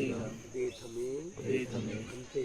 शीलं देशमे अन्ते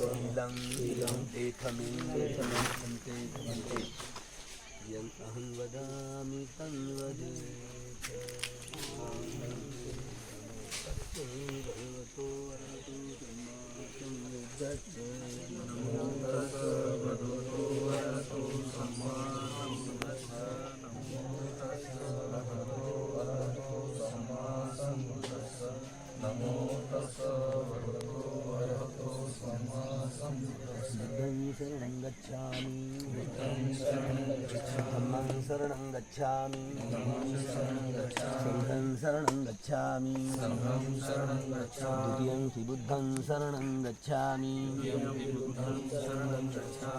शीलं देथमे हन्ते हन्ते यम् अहं वदामि तं वदेत भगवतो वरतु सम्मातं विदत् नमो भगवतो वरदो सम्मा शरणं गच्छामि सङ्घं शरणं गच्छामि। द्वितीयं हि बुद्धं शरणं गच्छामि।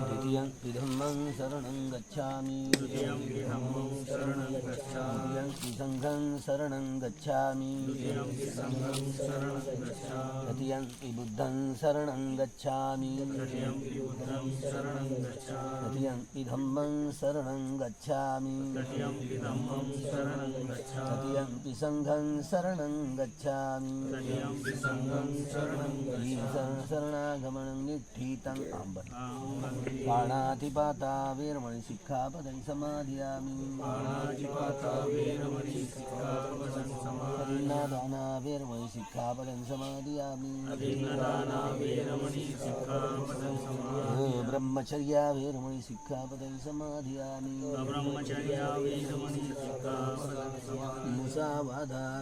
द्वितीयं हि धम्मं शरणं गच्छामि। द्वितीयं हि सङ्घं शरणं गच्छामि। तृतीयं हि बुद्धं शरणं गच्छामि। तृतीयं हि धम्मं शरणं गच्छामि। तृतीयं हि सङ्घं शरणं गच्छामि। ईशं शरणागमनं निष्ठितम् आम्बन्। बाणातिपाता वीरमणि शिक्षापदं समाधियामि। अभिन्नादाना वीरमणि शिक्षापदं समाधियामि। ब्रह्मचर्या वीरमणि शिक्षापदं समाधियामि। मुसावादा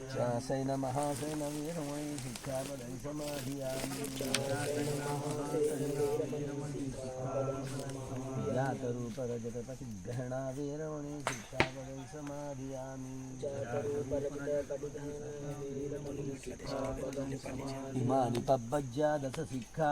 శాసైన మహాసైన వీరమణి శిక్షాపదై సమాధియామితరూపరజతపతి గ్రహణ వీరమణి శిక్షాపదై సమాధియామి ఇమాని పబ్బజ్జాదశ శిక్షా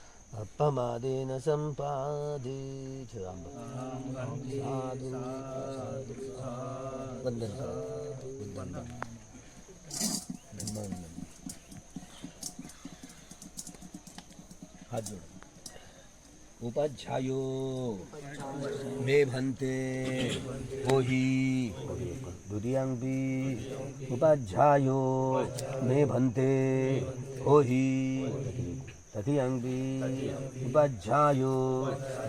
अपमादेन सम्पादे वन्दन जोड। उपाध्यायो मे भन्ते द्वितीयंपि उपाध्यायो मे भन्ते उपाध्यायो बज्जायो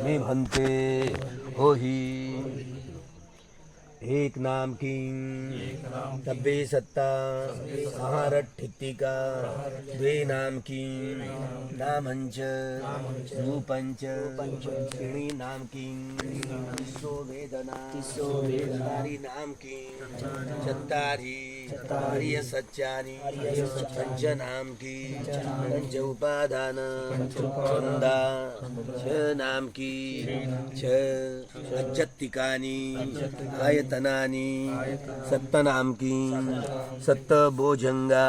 निभन्ते होही एक नाम किंग तब्बे सत्ता महारठ ठित्तिका द्वे नाम किंग नामंच, रूपंच त्रीणी नाम किंग तिसो वेदना तिसो वेदनारी नाम किंग चत्तारी हरिय सच्चानी पंच नाम की। पंच उपादान। चंदा छ नाम की। छ अज्जत्तिकानी आयतनानी सत्त नाम की सत्त भोजंगा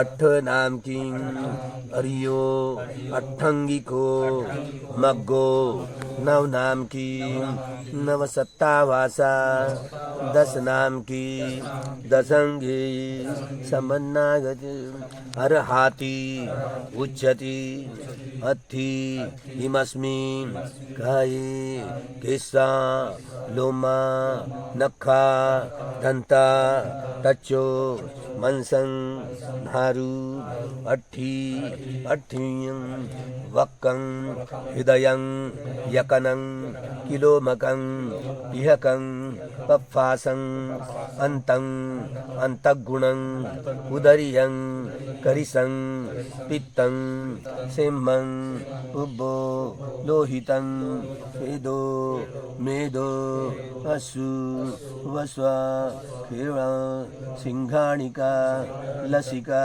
अठ नाम की अरियो अठंगिको मग्गो नव नाम की नव सत्तावासा दस नाम की दसंगी समन्नागत अर्हाति उच्यति अत्थि हिमस्मि काये केसा लोमा नखा दंता तच्चो मनसं नारु अट्ठी, अट्ठीयं, वक्कं, हृदयं, यकनं, किलोमकं, इहकं, पप्फासं, अन्तं, अन्तःगुणं, उदरियं, करिसं, पित्तं, सिंहं, उब्बो, लोहितं, वेदो, मेदो, असु वस्व खेळ सिंघाणिका लसिका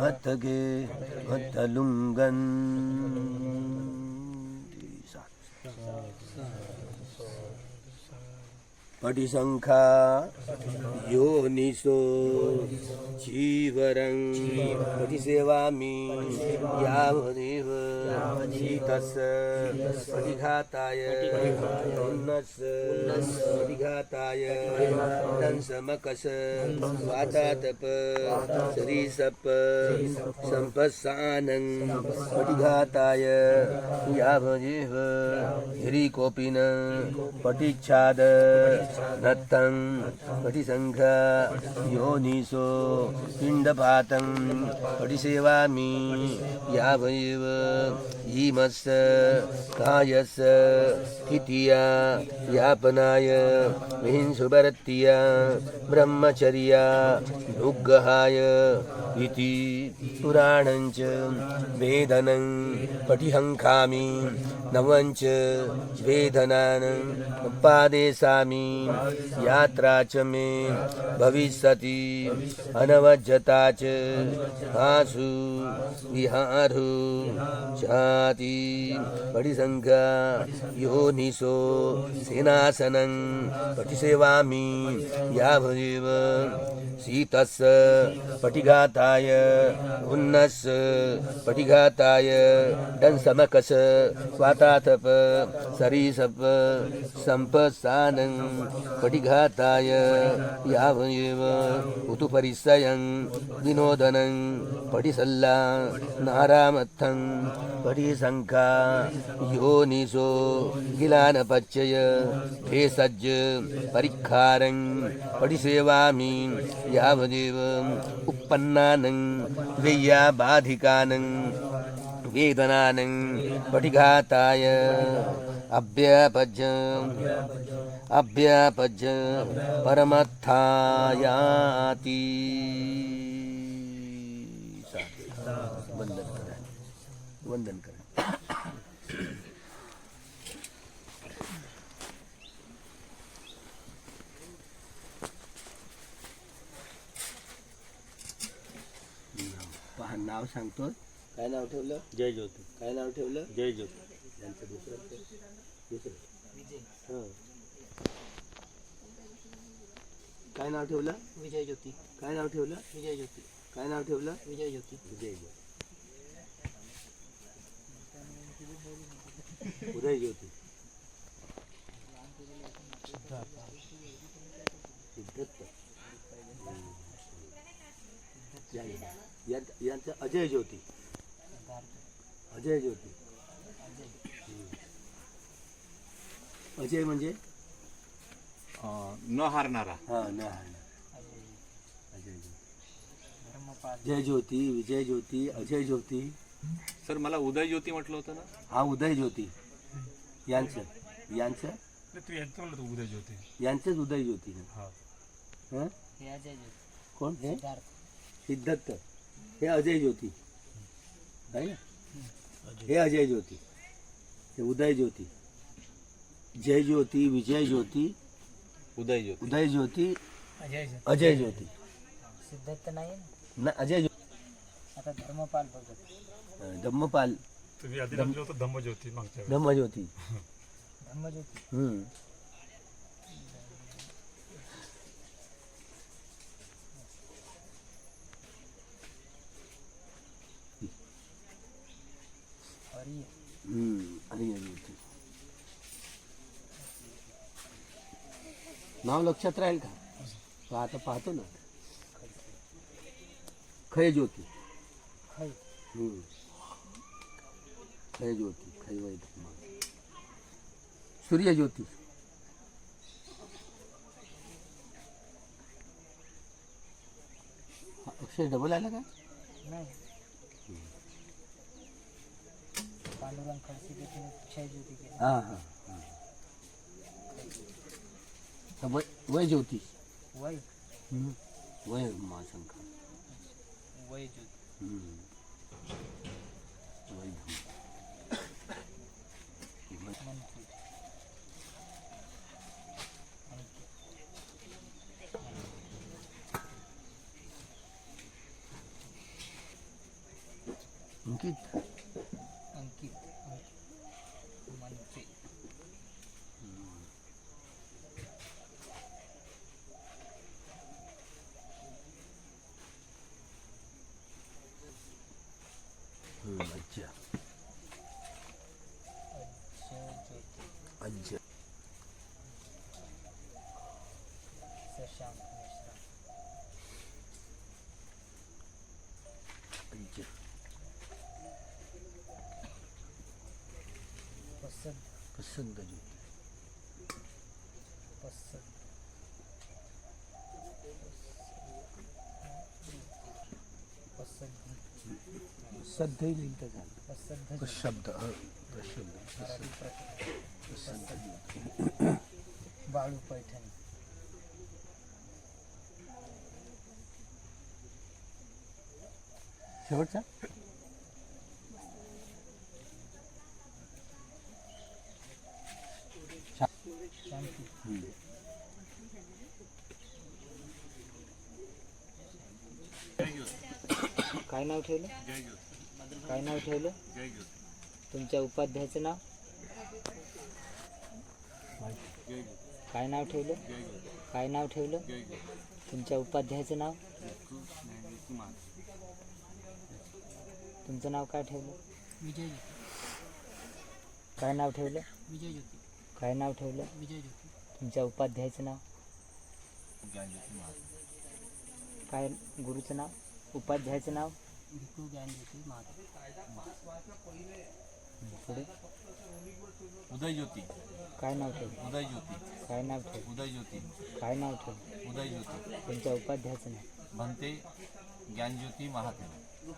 मत्तके मत्तलुङ्गन् पटिसङ्खा योनिसो, जीवरं, पटिसेवामि, यावदेव शीतस् पटिघाताय, उन्नस्, पटिघाताय दंसमकस वातातप, सरीसप सम्पस्सानं पटिघाताय, यावदेव, ह्रीकोपिन, पटिच्छाद दत्तं पटिसङ्घ योनिसो पिण्डपातं पटिसेवामि। यावैव ईमस् कायस् स्थितिया यापनाय विहिंसुभरत्या ब्रह्मचर्या दुग्गहाय इति पुराणञ्च वेदनं पटिहङ्खामि नवञ्च वेदनान् उपादेशामि। यात्रा च मे भविष्यति अनवज्जता च आसु विहारु चाति पटिसङ्घा योनिसो सेनासनं पटिसेवामि यावदेव शीतस् पटिघाताय उन्नस् पटिघाताय डंसमकस स्वातातप सरीसप सम्पसानं पटिघाताय यावयेव उतुपरिसयं विनोदनं पटिसल्ला नारामत्थं पटिसङ्खा योनिसो गिलानपच्चय भेषज परिखारं पटिसेवामि यावदेव उत्पन्नानं वेय्याबाधिकानं वेदनानं पटिघाताय अभ्यपज अभ्यपज परमत्थायाति वंदन करा. वंदन करा. पहा नाव सांगतो. काय नाव ठेवलं? जय ज्योती. काय नाव ठेवलं? जय ज्योती. त्यांचं दुसरं? दुसरं. हं. काय नाव ठेवलं? विजय ज्योती. काय नाव ठेवलं? विजय ज्योती. काय नाव ठेवलं? विजय ज्योती. ज्योती. उदय ज्योती. यांचं अजय ज्योती. अजय ज्योती. हम्म. अजय म्हणजे? न हारणारा. हा न अजय ज्योती जय ज्योती विजय ज्योती अजय ज्योती. सर मला उदय ज्योती म्हटलं होतं ना? हा उदय ज्योती. यांचं. यांचं? तू यांचं म्हणलं तू उदय ज्योती. यांचेच उदय ज्योती ना? हा. हं? हे अजय ज्योती. कोण? हे? सिद्धार्थ. सिद्धार्थ हे अजय ज्योती. आहे ना? हे अजय ज्योती. हे उदय ज्योती. जय ज्योती विजय ज्योती. उदय ज्योती। उदय ज्योति अजय ज्योती। अजय ज्योती। सिद्धार्थ नाही ना? ना अजय ज्योती। आता धर्मपाल बघत धम्मपाल। तुम्ही आधी म्हणलं होतं धम्मज्योती मागच्या वेळेस. धम्मज्योती धर्मज्योती हम्म. हरी हम्म. अजय ज्योती. नाव लक्षात राहील का? तो आता पाहतो ना. खय. ज्योती हम्म. खय ज्योती खय वै धम्म सूर्य ज्योती हा, अक्षर डबल आला का? नाही. पांडुरंग खडसे तिथे क्षय केली. हा हा हा. तर वै वय ज्योती वय वय महाशंकर वय ज्योती हम्म. वय धम्म मंत्री अंकित अंकित അഞ്ച് അഞ്ച് അഞ്ച് പസന്ത് പസന്തജി पसंत सध्या येईल तर झालं पसंत शब्द शब्द मराठी प्रकार बाळू पैठणी शेवटचा शांती. काय नाव ठेवलं? काय नाव ठेवलं? तुमच्या उपाध्यायाचं नाव? काय नाव ठेवलं? काय नाव ठेवलं? तुमच्या उपाध्यायाचं नाव? तुमचं नाव काय ठेवलं? विजय काय नाव ठेवलं? विजय ज्योती काय नाव ठेवलं? विजय ज्योती तुमच्या उपाध्यायाचं नाव? काय गुरुचं नाव? उपाध्यायाचं नाव? भिक्खू ज्ञान ज्योती पुढे उदय ज्योती काय नाव ठेवलं उदय ज्योती काय नाव ठेवलं उदय ज्योती काय नाव ठेवलं उदय ज्योती तुमच्या उपाध्यायाचं नाव भन्ते ज्ञानज्योती महादेव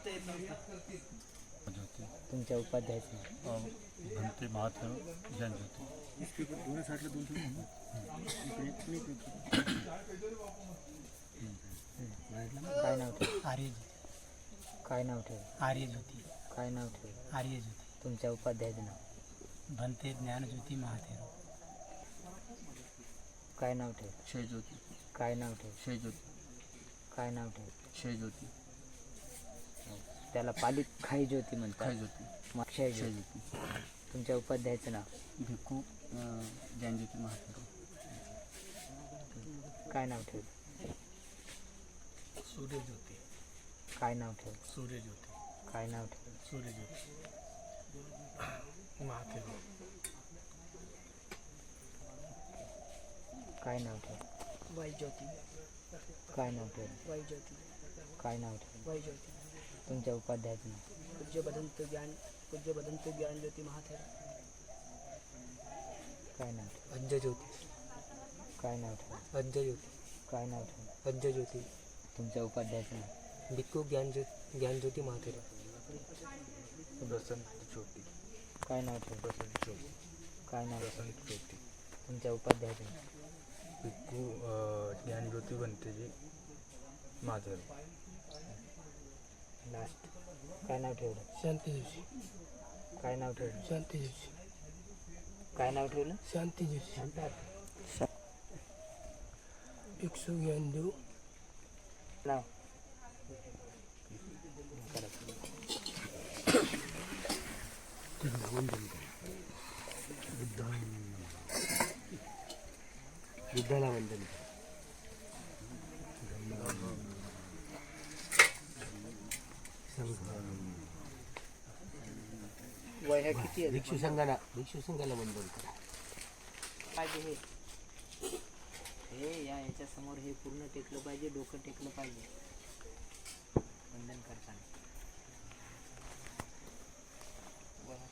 तुमच्या उपाध्यायाचं नाव भंते महादेव ज्ञान ज्योती काय नाव ठेवलं आर्य ज्योती काय नाव ठेवलं? आर्य ज्योती. काय नाव ठेवलं? आर्य ज्योती. तुमच्या उपाध्यायाचं नाव? भंते ज्ञान ज्योती महादेव. काय नाव ठेवलं? ज्योती. काय नाव ठेवलं? ज्योती. काय नाव ठेवलं? ज्योती. त्याला पालित खाई ज्योती म्हणतात. क्षय ज्योती. मग क्षय क्षय ज्योती. तुमच्या उपाध्यायाचं नाव? भिक्खू अं, ज्ञानज्योती महादेव. काय नाव ठेवलं? सूर्य ज्योती काय नाव ठेवलं? सूर्य ज्योती काय नाव ठेवलं? सूर्य ज्योती महादेव. काय नाव ठेवलं? वाई ज्योती काय नाव ठेवलं? वाई ज्योती काय नाव ठेवलं? वाई ज्योती तुमच्या उपाध्यायाचं नाव? पूज्य बदंत ज्ञान पूज्य बदंत ज्ञान ज्योती महादेव. काय नाव ठेवलं? अंजय ज्योती काय नाव ठेवलं? अंजय ज्योती काय नाव ठेवलं? अंजय ज्योती तुमच्या उपाध्यायाचं नाव? भिक्खू ज्ञान ज्योती ज्ञान ज्योती महादेव बसंत ज्योती। काय नाव ठेवलं बसंत ज्योती। काय नाव? ठेवलं ज्योती। तुमच्या उपाध्यायाचं. भिक्खू ज्ञानज्योती बनतेजी महाथेरो लास्ट काय नाव ठेवलं? शांती जोशी। काय नाव ठेवलं? शांती जोशी। काय नाव ठेवलं? शांती जोशी। भिक्षू ज्ञानदेव नाव? बुद्धाला वंदन वय हे किती आहे भिक्षू संघाला भिक्षू संघाला वंदन करा पाहिजे हे हे या याच्या समोर हे पूर्ण टेकलं पाहिजे डोकं टेकलं पाहिजे. वंदन करताना वह्या कमी आहे